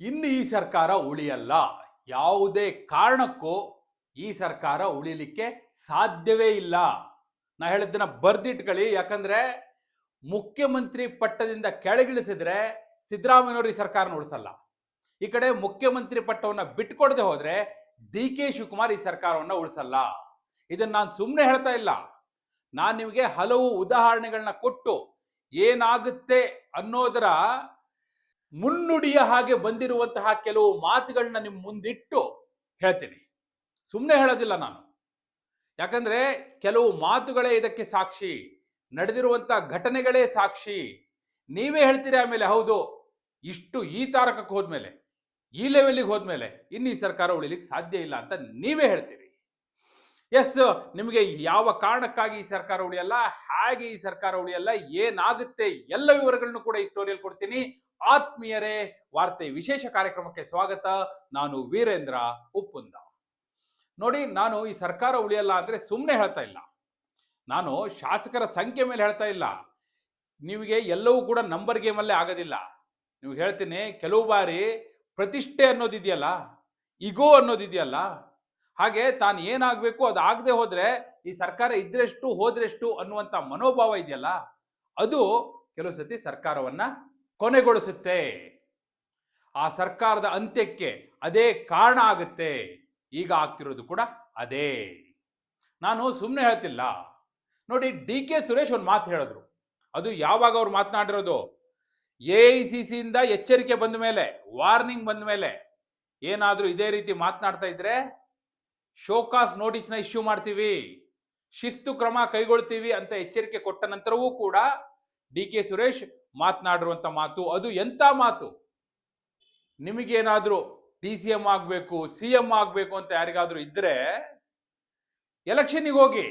ಇನ್ನು ಈ ಸರ್ಕಾರ ಉಳಿಯಲ್ಲ. ಯಾವುದೇ ಕಾರಣಕ್ಕೂ ಈ ಸರ್ಕಾರ ಉಳಿಲಿಕ್ಕೆ ಸಾಧ್ಯವೇ ಇಲ್ಲ. ನಾ ಹೇಳಿದ್ದನ್ನ ಬರ್ದಿಟ್ಕೊಳ್ಳಿ. ಯಾಕಂದ್ರೆ ಮುಖ್ಯಮಂತ್ರಿ ಪಟ್ಟದಿಂದ ಕೆಳಗಿಳಿಸಿದ್ರೆ ಸಿದ್ದರಾಮಯ್ಯನವರು ಈ ಸರ್ಕಾರನ ಉಳಿಸಲ್ಲ. ಈ ಕಡೆ ಮುಖ್ಯಮಂತ್ರಿ ಪಟ್ಟವನ್ನ ಬಿಟ್ಕೊಡದೆ ಹೋದ್ರೆ ಡಿ ಕೆ ಶಿವಕುಮಾರ್ ಈ ಸರ್ಕಾರವನ್ನ ಉಳಿಸಲ್ಲ. ಇದನ್ನ ನಾನು ಸುಮ್ಮನೆ ಹೇಳ್ತಾ ಇಲ್ಲ. ನಾನು ನಿಮಗೆ ಹಲವು ಉದಾಹರಣೆಗಳನ್ನ ಕೊಟ್ಟು ಏನಾಗುತ್ತೆ ಅನ್ನೋದರ ಮುನ್ನುಡಿಯ ಹಾಗೆ ಬಂದಿರುವಂತಹ ಕೆಲವು ಮಾತುಗಳನ್ನ ನಿಮ್ಮ ಮುಂದಿಟ್ಟು ಹೇಳ್ತೀನಿ. ಸುಮ್ಮನೆ ಹೇಳೋದಿಲ್ಲ ನಾನು. ಯಾಕಂದ್ರೆ ಕೆಲವು ಮಾತುಗಳೇ ಇದಕ್ಕೆ ಸಾಕ್ಷಿ, ನಡೆದಿರುವಂತ ಘಟನೆಗಳೇ ಸಾಕ್ಷಿ. ನೀವೇ ಹೇಳ್ತೀರಿ ಆಮೇಲೆ, ಹೌದು, ಇಷ್ಟು ಈ ತಾರಕಕ್ಕೆ ಹೋದ್ಮೇಲೆ, ಈ ಲೆವೆಲ್ಗೆ ಹೋದ್ಮೇಲೆ ಇನ್ನು ಈ ಸರ್ಕಾರ ಉಳಿಲಿಕ್ಕೆ ಸಾಧ್ಯ ಇಲ್ಲ ಅಂತ ನೀವೇ ಹೇಳ್ತೀರಿ. ಎಸ್ ನಿಮಗೆ ಯಾವ ಕಾರಣಕ್ಕಾಗಿ ಈ ಸರ್ಕಾರ ಉಳಿಯಲ್ಲ, ಹೇಗೆ ಈ ಸರ್ಕಾರ ಉಳಿಯಲ್ಲ, ಏನಾಗುತ್ತೆ, ಎಲ್ಲ ವಿವರಗಳನ್ನು ಕೂಡ ಈ ಸ್ಟೋರಿಯಲ್ಲಿ ಕೊಡ್ತೀನಿ. ಆತ್ಮೀಯರೇ, ವಾರ್ತೆ ವಿಶೇಷ ಕಾರ್ಯಕ್ರಮಕ್ಕೆ ಸ್ವಾಗತ. ನಾನು ವೀರೇಂದ್ರ ಉಪ್ಪುಂದ. ನೋಡಿ, ನಾನು ಈ ಸರ್ಕಾರ ಉಳಿಯಲ್ಲ ಅಂದ್ರೆ ಸುಮ್ಮನೆ ಹೇಳ್ತಾ ಇಲ್ಲ. ನಾನು ಶಾಸಕರ ಸಂಖ್ಯೆ ಮೇಲೆ ಹೇಳ್ತಾ ಇಲ್ಲ. ನಿಮಗೆ ಎಲ್ಲವೂ ಕೂಡ ನಂಬರ್ ಗೇಮಲ್ಲೇ ಆಗೋದಿಲ್ಲ. ನೀವು ಹೇಳ್ತೀನಿ, ಕೆಲವು ಬಾರಿ ಪ್ರತಿಷ್ಠೆ ಅನ್ನೋದಿದೆಯಲ್ಲ ಇಗೋ ಅನ್ನೋದಿದೆಯಲ್ಲ, ಹಾಗೆ ತಾನು ಏನಾಗಬೇಕು ಅದು ಆಗದೆ ಹೋದ್ರೆ, ಈ ಸರ್ಕಾರ ಇದ್ರೆಷ್ಟು ಹೋದ್ರೆಷ್ಟು ಅನ್ನುವಂಥ ಮನೋಭಾವ ಇದೆಯಲ್ಲ, ಅದು ಕೆಲವು ಸತಿ ಸರ್ಕಾರವನ್ನ ಕೊನೆಗೊಳಿಸುತ್ತೆ. ಆ ಸರ್ಕಾರದ ಅಂತ್ಯಕ್ಕೆ ಅದೇ ಕಾರಣ ಆಗುತ್ತೆ. ಈಗ ಆಗ್ತಿರೋದು ಕೂಡ ಅದೇ. ನಾನು ಸುಮ್ಮನೆ ಹೇಳ್ತಿಲ್ಲ. ನೋಡಿ ಡಿ ಕೆ ಸುರೇಶ್ ಒಂದು ಮಾತು ಹೇಳಿದ್ರು. ಅದು ಯಾವಾಗ ಅವ್ರು ಮಾತನಾಡಿರೋದು? ಎ ಐ ಸಿ ಸಿಯಿಂದ ಎಚ್ಚರಿಕೆ ಬಂದ ಮೇಲೆ, ವಾರ್ನಿಂಗ್ ಬಂದ ಮೇಲೆ. ಏನಾದರೂ ಇದೇ ರೀತಿ ಮಾತನಾಡ್ತಾ ಇದ್ರೆ, ಶೋಕಾಸ್ ನೋಟಿಸ್ನ ಇಶ್ಯೂ ಮಾಡ್ತೀವಿ, ಶಿಸ್ತು ಕ್ರಮ ಕೈಗೊಳ್ತೀವಿ ಅಂತ ಎಚ್ಚರಿಕೆ ಕೊಟ್ಟ ನಂತರವೂ ಕೂಡ ಡಿ ಕೆ ಸುರೇಶ್ ಮಾತನಾಡಿರುವಂತ ಮಾತು ಅದು ಎಂತ ಮಾತು? ನಿಮಗೇನಾದರೂ ಡಿ ಸಿ ಎಂ ಆಗಬೇಕು, ಸಿ ಎಂ ಆಗಬೇಕು ಅಂತ ಯಾರಿಗಾದರೂ ಇದ್ದರೆ ಎಲೆಕ್ಷನ್ಗೆ ಹೋಗಿ,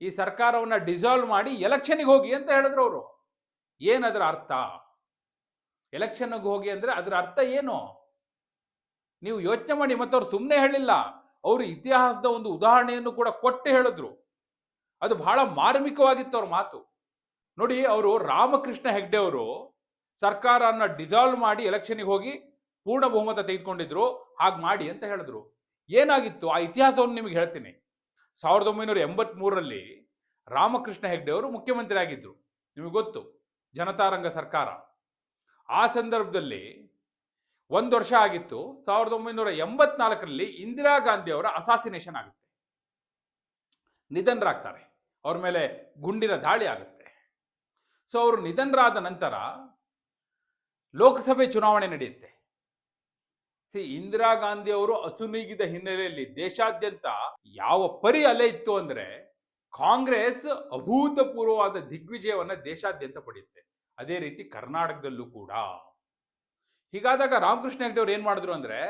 ಈ ಸರ್ಕಾರವನ್ನ ಡಿಸಾಲ್ವ್ ಮಾಡಿ ಎಲೆಕ್ಷನ್ಗೆ ಹೋಗಿ ಅಂತ ಹೇಳಿದ್ರು ಅವರು. ಏನದರ ಅರ್ಥ? ಎಲೆಕ್ಷನ್ಗೆ ಹೋಗಿ ಅಂದ್ರೆ ಅದರ ಅರ್ಥ ಏನು? ನೀವು ಯೋಚನೆ ಮಾಡಿ ಮತ್ತೆ ಅವ್ರು ಸುಮ್ಮನೆ ಹೇಳಿಲ್ಲ. ಅವರು ಇತಿಹಾಸದ ಒಂದು ಉದಾಹರಣೆಯನ್ನು ಕೂಡ ಕೊಟ್ಟು ಹೇಳಿದ್ರು. ಅದು ಬಹಳ ಮಾರ್ಮಿಕವಾಗಿತ್ತು ಅವ್ರ ಮಾತು. ನೋಡಿ, ಅವರು ರಾಮಕೃಷ್ಣ ಹೆಗ್ಡೆ ಅವರು ಸರ್ಕಾರನ ಡಿಸಾಲ್ವ್ ಮಾಡಿ ಎಲೆಕ್ಷನ್ಗೆ ಹೋಗಿ ಪೂರ್ಣ ಬಹುಮತ ತೆಗೆದುಕೊಂಡಿದ್ರು, ಹಾಗೆ ಮಾಡಿ ಅಂತ ಹೇಳಿದ್ರು. ಏನಾಗಿತ್ತು? ಆ ಇತಿಹಾಸವನ್ನು ನಿಮಗೆ ಹೇಳ್ತೀನಿ. ಸಾವಿರದ ಒಂಬೈನೂರ ಎಂಬತ್ ಮೂರರಲ್ಲಿ ರಾಮಕೃಷ್ಣ ಹೆಗ್ಡೆ ಅವರು ಮುಖ್ಯಮಂತ್ರಿ ಆಗಿದ್ದರು ನಿಮಗೆ ಗೊತ್ತು ಜನತಾರಂಗ ಸರ್ಕಾರ. ಆ ಸಂದರ್ಭದಲ್ಲಿ ಒಂದು ವರ್ಷ ಆಗಿತ್ತು, ಸಾವಿರದ ಒಂಬೈನೂರ ಎಂಬತ್ನಾಲ್ಕರಲ್ಲಿ ಇಂದಿರಾ ಗಾಂಧಿ ಅವರ ಅಸಾಸಿನೇಷನ್ ಆಗುತ್ತೆ. ನಿಧನರಾಗ್ತಾರೆ. ಅವ್ರ ಮೇಲೆ ಗುಂಡಿನ ದಾಳಿ ಆಗುತ್ತೆ. ಸೊ ಅವರು ನಿಧನರಾದ ನಂತರ ಲೋಕಸಭೆ ಚುನಾವಣೆ ನಡೆಯುತ್ತೆ. ಸಿ ಇಂದಿರಾ ಗಾಂಧಿ ಅವರು ಅಸುನೀಗಿದ ಹಿನ್ನೆಲೆಯಲ್ಲಿ ದೇಶಾದ್ಯಂತ ಯಾವ ಪರಿ ಅಲೆ ಇತ್ತು ಅಂದ್ರೆ ಕಾಂಗ್ರೆಸ್ ಅಭೂತಪೂರ್ವವಾದ ದಿಗ್ವಿಜಯವನ್ನ ದೇಶಾದ್ಯಂತ ಪಡೆಯುತ್ತೆ. ಅದೇ ರೀತಿ ಕರ್ನಾಟಕದಲ್ಲೂ ಕೂಡ. ಹೀಗಾದಾಗ ರಾಮಕೃಷ್ಣ ಹೆಗ್ಡೆ ಅವ್ರು ಏನ್ ಮಾಡಿದ್ರು ಅಂದ್ರೆ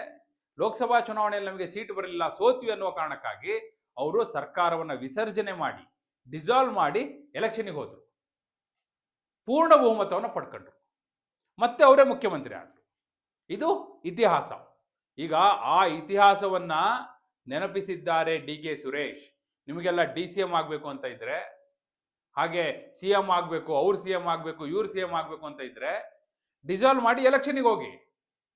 ಲೋಕಸಭಾ ಚುನಾವಣೆಯಲ್ಲಿ ನಮಗೆ ಸೀಟ್ ಬರಲಿಲ್ಲ, ಸೋತ್ವಿ ಅನ್ನುವ ಕಾರಣಕ್ಕಾಗಿ ಅವರು ಸರ್ಕಾರವನ್ನ ವಿಸರ್ಜನೆ ಮಾಡಿ ಡಿಸಾಲ್ವ್ ಮಾಡಿ ಎಲೆಕ್ಷನ್ಗೆ ಹೋದ್ರು. ಪೂರ್ಣ ಬಹುಮತವನ್ನು ಪಡ್ಕೊಂಡ್ರು. ಮತ್ತೆ ಅವರೇ ಮುಖ್ಯಮಂತ್ರಿ ಆದರು ಇದು ಇತಿಹಾಸ. ಈಗ ಆ ಇತಿಹಾಸವನ್ನ ನೆನಪಿಸಿದ್ದಾರೆ ಡಿ ಕೆ ಸುರೇಶ್. ನಿಮಗೆಲ್ಲ ಡಿ ಸಿ ಎಂ ಆಗಬೇಕು ಅಂತ ಇದ್ರೆ, ಹಾಗೆ ಸಿ ಎಂ ಆಗಬೇಕು, ಅವ್ರು ಸಿ ಎಂ ಆಗಬೇಕು, ಇವ್ರು ಸಿ ಎಂ ಆಗಬೇಕು ಅಂತ ಇದ್ರೆ, ಡಿಸಾಲ್ವ್ ಮಾಡಿ ಎಲೆಕ್ಷನಿಗೆ ಹೋಗಿ.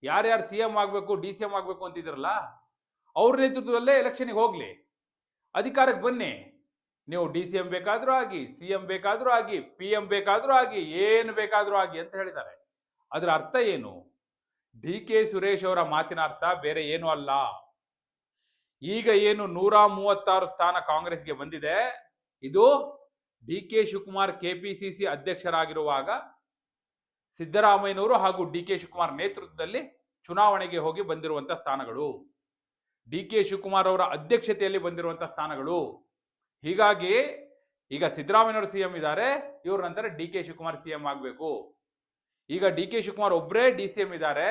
ಯಾರ್ಯಾರು ಸಿ ಎಂ ಆಗಬೇಕು, ಡಿ ಸಿ ಎಂ ಆಗಬೇಕು ಅಂತಿದ್ರಲ್ಲ, ಅವ್ರ ನೇತೃತ್ವದಲ್ಲೇ ಎಲೆಕ್ಷನಿಗೆ ಹೋಗ್ಲಿ. ಅಧಿಕಾರಕ್ಕೆ ಬನ್ನಿ. ನೀವು ಡಿ ಸಿ ಎಂ ಬೇಕಾದರೂ ಆಗಿ, ಸಿ ಎಂ ಬೇಕಾದರೂ ಆಗಿ, ಪಿ ಎಂ ಬೇಕಾದರೂ ಆಗಿ, ಏನು ಬೇಕಾದರೂ ಆಗಿ ಅಂತ ಹೇಳಿದ್ದಾರೆ. ಅದರ ಅರ್ಥ ಏನು? ಡಿ ಕೆ ಸುರೇಶ್ ಅವರ ಮಾತಿನ ಅರ್ಥ ಬೇರೆ ಏನೂ ಅಲ್ಲ. ಈಗ ಏನು ನೂರ ಮೂವತ್ತಾರು ಸ್ಥಾನ ಕಾಂಗ್ರೆಸ್ಗೆ ಬಂದಿದೆ. ಇದು ಡಿ ಕೆ ಶಿವಕುಮಾರ್ ಕೆಪಿಸಿಸಿ ಅಧ್ಯಕ್ಷರಾಗಿರುವಾಗ ಸಿದ್ದರಾಮಯ್ಯನವರು ಹಾಗೂ ಡಿ ಕೆ ಶಿವಕುಮಾರ್ ನೇತೃತ್ವದಲ್ಲಿ ಚುನಾವಣೆಗೆ ಹೋಗಿ ಬಂದಿರುವಂಥ ಸ್ಥಾನಗಳು. ಡಿ ಕೆ ಶಿವಕುಮಾರ್ ಅವರ ಅಧ್ಯಕ್ಷತೆಯಲ್ಲಿ ಬಂದಿರುವಂಥ ಸ್ಥಾನಗಳು. ಹೀಗಾಗಿ ಈಗ ಸಿದ್ದರಾಮಯ್ಯನವರು ಸಿಎಂ ಇದ್ದಾರೆ, ಇವ್ರ ನಂತರ ಡಿ ಕೆ ಶಿವಕುಮಾರ್ ಸಿಎಂ ಆಗಬೇಕು. ಈಗ ಡಿ ಕೆ ಶಿವಕುಮಾರ್ ಒಬ್ಬರೇ ಡಿ ಸಿ ಎಂ ಇದ್ದಾರೆ.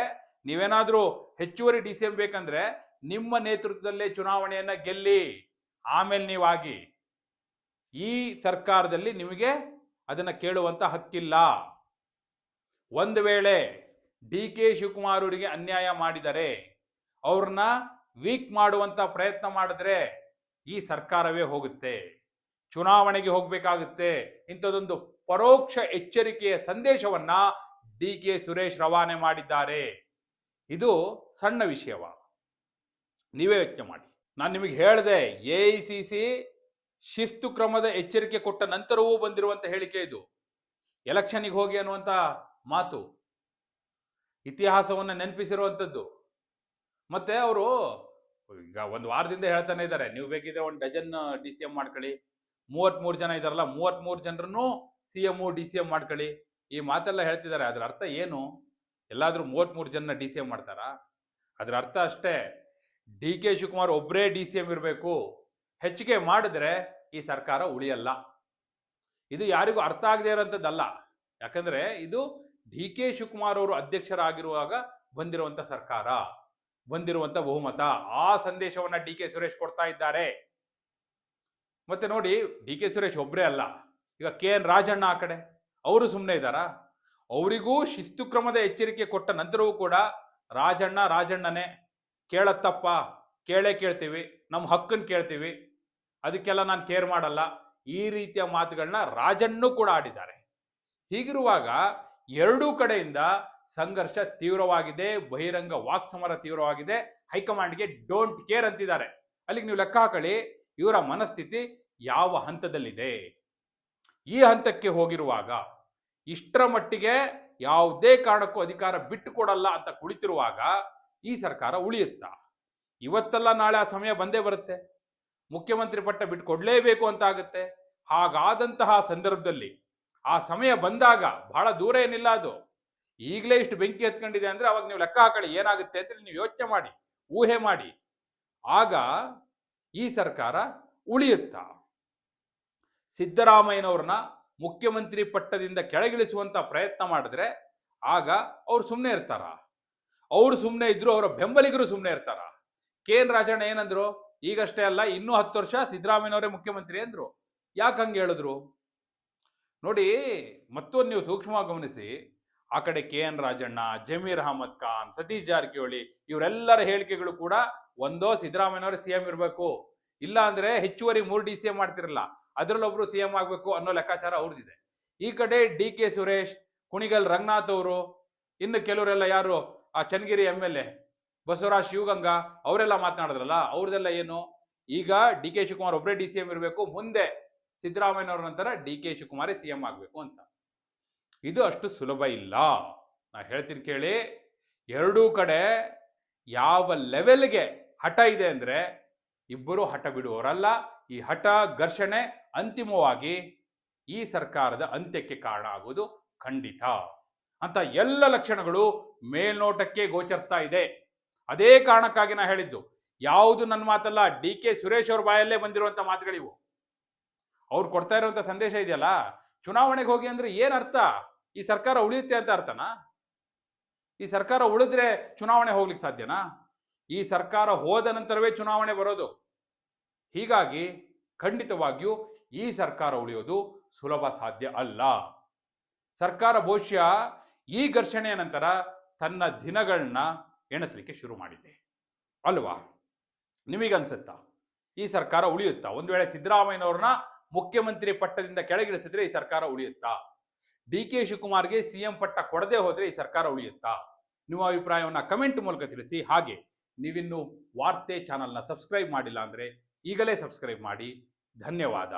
ನೀವೇನಾದರೂ ಹೆಚ್ಚುವರಿ ಡಿ ಸಿ ಎಂ ಬೇಕಂದ್ರೆ ನಿಮ್ಮ ನೇತೃತ್ವದಲ್ಲೇ ಚುನಾವಣೆಯನ್ನ ಗೆಲ್ಲಿ, ಆಮೇಲೆ ನೀವಾಗಿ. ಈ ಸರ್ಕಾರದಲ್ಲಿ ನಿಮಗೆ ಅದನ್ನ ಕೇಳುವಂತ ಹಕ್ಕಿಲ್ಲ. ಒಂದು ವೇಳೆ ಡಿ ಕೆ ಶಿವಕುಮಾರ್ ಅವರಿಗೆ ಅನ್ಯಾಯ ಮಾಡಿದರೆ, ಅವ್ರನ್ನ ವೀಕ್ ಮಾಡುವಂತ ಪ್ರಯತ್ನ ಮಾಡಿದ್ರೆ ಈ ಸರ್ಕಾರವೇ ಹೋಗುತ್ತೆ, ಚುನಾವಣೆಗೆ ಹೋಗಬೇಕಾಗುತ್ತೆ ಇಂಥದ್ದೊಂದು ಪರೋಕ್ಷ ಎಚ್ಚರಿಕೆಯ ಸಂದೇಶವನ್ನ ಡಿ ಕೆ ಸುರೇಶ್ ರವಾನೆ ಮಾಡಿದ್ದಾರೆ. ಇದು ಸಣ್ಣ ವಿಷಯವ. ನೀವೇ ಯೋಚನೆ ಮಾಡಿ. ನಾನು ನಿಮಗೆ ಹೇಳಿದೆ, ಎ ಐ ಸಿ ಸಿ ಶಿಸ್ತು ಕ್ರಮದ ಎಚ್ಚರಿಕೆ ಕೊಟ್ಟ ನಂತರವೂ ಬಂದಿರುವಂತ ಹೇಳಿಕೆ ಇದು. ಎಲೆಕ್ಷನ್ಗೆ ಹೋಗಿ ಅನ್ನುವಂತ ಮಾತು. ಇತಿಹಾಸವನ್ನು ನೆನಪಿಸಿರುವಂಥದ್ದು. ಮತ್ತೆ ಅವರು ಈಗ ಒಂದು ವಾರದಿಂದ ಹೇಳ್ತಾನೆ ಇದ್ದಾರೆ, ನೀವು ಬೇಕಿದ್ರೆ ಒಂದು ಡಜನ್ ಡಿ ಸಿ ಎಂ ಮಾಡ್ಕೊಳ್ಳಿ. ಮೂವತ್ಮೂರು ಜನ ಇದಾರಲ್ಲ, ಮೂವತ್ಮೂರು ಜನರನ್ನು C M D C M ಮಾಡ್ಕೊಳ್ಳಿ. ಈ ಮಾತೆಲ್ಲ ಹೇಳ್ತಿದ್ದಾರೆ, ಅದ್ರ ಅರ್ಥ ಏನು? ಎಲ್ಲಾದರೂ ಮೂವತ್ಮೂರು ಜನ ಡಿ ಸಿ ಎಂ ಮಾಡ್ತಾರಾ? ಅದ್ರ ಅರ್ಥ ಅಷ್ಟೇ, ಡಿ ಕೆ ಶಿವಕುಮಾರ್ ಒಬ್ಬರೇ ಡಿ ಸಿ ಎಂ ಇರಬೇಕು. ಹೆಚ್ಚಿಗೆ ಮಾಡಿದ್ರೆ ಈ ಸರ್ಕಾರ ಉಳಿಯಲ್ಲ. ಇದು ಯಾರಿಗೂ ಅರ್ಥ ಆಗದೆ ಇರೋಂಥದ್ದಲ್ಲ. ಯಾಕಂದ್ರೆ ಇದು ಡಿ ಕೆ ಶಿವಕುಮಾರ್ ಅವರು ಅಧ್ಯಕ್ಷರಾಗಿರುವಾಗ ಬಂದಿರುವಂತ ಸರ್ಕಾರ. ಬಂದಿರುವಂತ ಬಹುಮತ. ಆ ಸಂದೇಶವನ್ನ ಡಿ ಕೆ ಸುರೇಶ್ ಕೊಡ್ತಾ ಇದ್ದಾರೆ. ಮತ್ತೆ ನೋಡಿ, ಡಿ ಕೆ ಸುರೇಶ್ ಒಬ್ಬರೇ ಅಲ್ಲ. ಈಗ ಕೆ ಎನ್ ರಾಜಣ್ಣ ಆ ಕಡೆ, ಅವರು ಸುಮ್ಮನೆ ಇದ್ದಾರಾ? ಅವರಿಗೂ ಶಿಸ್ತು ಕ್ರಮದ ಎಚ್ಚರಿಕೆ ಕೊಟ್ಟ ನಂತರವೂ ಕೂಡ ರಾಜಣ್ಣ ರಾಜಣ್ಣನೇ ಕೇಳತ್ತಪ್ಪ ಕೇಳೇ ಕೇಳ್ತೀವಿ ನಮ್ಮ ಹಕ್ಕನ್ನು ಕೇಳ್ತೀವಿ, ಅದಕ್ಕೆಲ್ಲ ನಾನು ಕೇರ್ ಮಾಡಲ್ಲ. ಈ ರೀತಿಯ ಮಾತುಗಳನ್ನ ರಾಜಣ್ಣು ಕೂಡ ಆಡಿದ್ದಾರೆ. ಹೀಗಿರುವಾಗ ಎರಡೂ ಕಡೆಯಿಂದ ಸಂಘರ್ಷ ತೀವ್ರವಾಗಿದೆ, ಬಹಿರಂಗ ವಾಕ್ಸಮರ ತೀವ್ರವಾಗಿದೆ. ಹೈಕಮಾಂಡ್ಗೆ ಡೋಂಟ್ ಕೇರ್ ಅಂತಿದ್ದಾರೆ. ಅಲ್ಲಿಗೆ ನೀವು ಲೆಕ್ಕ ಹಾಕಳಿ ಇವರ ಮನಸ್ಥಿತಿ ಯಾವ ಹಂತದಲ್ಲಿದೆ? ಈ ಹಂತಕ್ಕೆ ಹೋಗಿರುವಾಗ, ಇಷ್ಟರ ಮಟ್ಟಿಗೆ ಯಾವುದೇ ಕಾರಣಕ್ಕೂ ಅಧಿಕಾರ ಬಿಟ್ಟು ಕೊಡಲ್ಲ ಅಂತ ಕುಳಿತಿರುವಾಗ, ಈ ಸರ್ಕಾರ ಉಳಿಯುತ್ತಾ? ಇವತ್ತಲ್ಲ ನಾಳೆ ಆ ಸಮಯ ಬಂದೇ ಬರುತ್ತೆ. ಮುಖ್ಯಮಂತ್ರಿ ಪಟ್ಟ ಬಿಟ್ಟು ಕೊಡಲೇಬೇಕು ಅಂತ ಆಗುತ್ತೆ. ಹಾಗಾದಂತಹ ಸಂದರ್ಭದಲ್ಲಿ ಆ ಸಮಯ ಬಂದಾಗ ಬಹಳ ದೂರ ಏನಿಲ್ಲ ಅದು. ಈಗಲೇ ಇಷ್ಟು ಬೆಂಕಿ ಹತ್ಕೊಂಡಿದೆ ಅಂದ್ರೆ ಅವಾಗ ನೀವು ಲೆಕ್ಕ ಹಾಕೊಳ್ಳಿ ಏನಾಗುತ್ತೆ ಅಂತ ನೀವು ಯೋಚನೆ ಮಾಡಿ, ಊಹೆ ಮಾಡಿ. ಆಗ ಈ ಸರ್ಕಾರ ಉಳಿಯುತ್ತಾ? ಸಿದ್ದರಾಮಯ್ಯನವ್ರನ್ನ ಮುಖ್ಯಮಂತ್ರಿ ಪಟ್ಟದಿಂದ ಕೆಳಗಿಳಿಸುವಂತ ಪ್ರಯತ್ನ ಮಾಡಿದ್ರೆ ಆಗ ಅವ್ರು ಸುಮ್ಮನೆ ಇರ್ತಾರ. ಅವ್ರು ಸುಮ್ಮನೆ ಇದ್ರು ಅವರ ಬೆಂಬಲಿಗರು ಸುಮ್ಮನೆ ಇರ್ತಾರ. ಕೆ ಎನ್ ರಾಜಣ್ಣ ಏನಂದ್ರು, ಈಗಷ್ಟೇ ಅಲ್ಲ, ಇನ್ನೂ ಹತ್ತು ವರ್ಷ ಸಿದ್ದರಾಮಯ್ಯನವರೇ ಮುಖ್ಯಮಂತ್ರಿ ಅಂದ್ರು. ಯಾಕೆ ಹಂಗೆ ಹೇಳಿದ್ರು? ನೋಡಿ, ಮತ್ತೊಂದು ನೀವು ಸೂಕ್ಷ್ಮವಾಗಿ ಗಮನಿಸಿ. ಆ ಕಡೆ ಕೆ ಎನ್ ರಾಜಣ್ಣ, ಜಮೀರ್ ಅಹಮದ್ ಖಾನ್, ಸತೀಶ್ ಜಾರಕಿಹೊಳಿ ಇವರೆಲ್ಲರ ಹೇಳಿಕೆಗಳು ಕೂಡ ಒಂದೋ ಸಿದ್ದರಾಮಯ್ಯನವರು ಸಿ ಎಂ ಇರಬೇಕು. ಇಲ್ಲ ಅಂದ್ರೆ ಹೆಚ್ಚುವರಿ ಮೂರು ಡಿ ಸಿ ಎಂ ಮಾಡ್ತಿರಲ್ಲ ಅದರಲ್ಲೊಬ್ರು ಸಿ ಎಂ ಆಗಬೇಕು ಅನ್ನೋ ಲೆಕ್ಕಾಚಾರ ಅವ್ರದ್ದಿದೆ. ಈ ಕಡೆ ಡಿ ಕೆ ಸುರೇಶ್, ಕುಣಿಗಲ್ ರಂಗನಾಥ್ ಅವರು, ಇನ್ನು ಕೆಲವರೆಲ್ಲ ಯಾರು? ಆ Channagiri M L A, Basavaraj Shivaganga, ಅವರೆಲ್ಲ ಮಾತನಾಡಿದ್ರಲ್ಲ, ಅವ್ರದೆಲ್ಲ ಏನು? ಈಗ ಡಿ ಕೆ ಶಿವಕುಮಾರ್ ಒಬ್ಬರೇ ಡಿ ಸಿ ಎಂ ಇರಬೇಕು, ಮುಂದೆ ಸಿದ್ದರಾಮಯ್ಯನವ್ರ ನಂತರ ಡಿ ಕೆ ಶಿವಕುಮಾರೇ ಸಿ ಎಂ ಆಗಬೇಕು ಅಂತ. ಇದು ಅಷ್ಟು ಸುಲಭ ಇಲ್ಲ. ನಾ ಹೇಳ್ತೀನಿ ಕೇಳಿ, ಎರಡೂ ಕಡೆ ಯಾವ ಲೆವೆಲ್ಗೆ ಹಠ ಇದೆ ಅಂದ್ರೆ ಇಬ್ಬರು ಹಠ ಬಿಡುವವರಲ್ಲ. ಈ ಹಠ ಘರ್ಷಣೆ ಅಂತಿಮವಾಗಿ ಈ ಸರ್ಕಾರದ ಅಂತ್ಯಕ್ಕೆ ಕಾರಣ ಆಗುವುದು ಖಂಡಿತ. ಅಂತ ಎಲ್ಲ ಲಕ್ಷಣಗಳು ಮೇಲ್ನೋಟಕ್ಕೆ ಗೋಚರಿಸ್ತಾ ಇದೆ. ಅದೇ ಕಾರಣಕ್ಕಾಗಿ ನಾ ಹೇಳಿದ್ದು, ಯಾವುದು ನನ್ನ ಮಾತಲ್ಲ, ಡಿ ಕೆ ಸುರೇಶ್ ಅವ್ರ ಬಾಯಲ್ಲೇ ಬಂದಿರುವಂತ ಮಾತುಗಳಿವು. ಅವ್ರು ಕೊಡ್ತಾ ಇರುವಂತ ಸಂದೇಶ ಇದೆಯಲ್ಲ, ಚುನಾವಣೆಗೆ ಹೋಗಿ ಅಂದ್ರೆ ಏನರ್ಥ ಈ ಸರ್ಕಾರ ಉಳಿಯುತ್ತೆ ಅಂತ ಅರ್ಥನಾ? ಈ ಸರ್ಕಾರ ಉಳಿದ್ರೆ ಚುನಾವಣೆ ಹೋಗ್ಲಿಕ್ಕೆ ಸಾಧ್ಯನಾ? ಈ ಸರ್ಕಾರ ಹೋದ ನಂತರವೇ ಚುನಾವಣೆ ಬರೋದು. ಹೀಗಾಗಿ ಖಂಡಿತವಾಗಿಯೂ ಈ ಸರ್ಕಾರ ಉಳಿಯೋದು ಸುಲಭ ಸಾಧ್ಯ ಅಲ್ಲ. ಸರ್ಕಾರ ಬಹುಶಃ ಈ ಘರ್ಷಣೆಯ ನಂತರ ತನ್ನ ದಿನಗಳನ್ನ ಎಣಿಸ್ಲಿಕ್ಕೆ ಶುರು ಮಾಡಿದೆ. ಅಲ್ವಾ? ನಿಮಗನ್ಸುತ್ತಾ ಈ ಸರ್ಕಾರ ಉಳಿಯುತ್ತಾ? ಒಂದು ವೇಳೆ ಸಿದ್ದರಾಮಯ್ಯನವ್ರನ್ನ ಮುಖ್ಯಮಂತ್ರಿ ಪಟ್ಟದಿಂದ ಕೆಳಗಿಳಿಸಿದ್ರೆ ಈ ಸರ್ಕಾರ ಉಳಿಯುತ್ತಾ? ಡಿ ಕೆ ಶಿವಕುಮಾರ್ಗೆ ಸಿಎಂ ಪಟ್ಟ ಕೊಡದೆ ಹೋದರೆ ಈ ಸರ್ಕಾರ ಉಳಿಯುತ್ತಾ? ನಿಮ್ಮ ಅಭಿಪ್ರಾಯವನ್ನು ಕಮೆಂಟ್ ಮೂಲಕ ತಿಳಿಸಿ. ಹಾಗೆ ನೀವಿನ್ನು ವಾರ್ತೆ ಚಾನಲ್ನ ಸಬ್ಸ್ಕ್ರೈಬ್ ಮಾಡಿಲ್ಲ ಅಂದ್ರೆ ಈಗಲೇ ಸಬ್ಸ್ಕ್ರೈಬ್ ಮಾಡಿ. ಧನ್ಯವಾದ.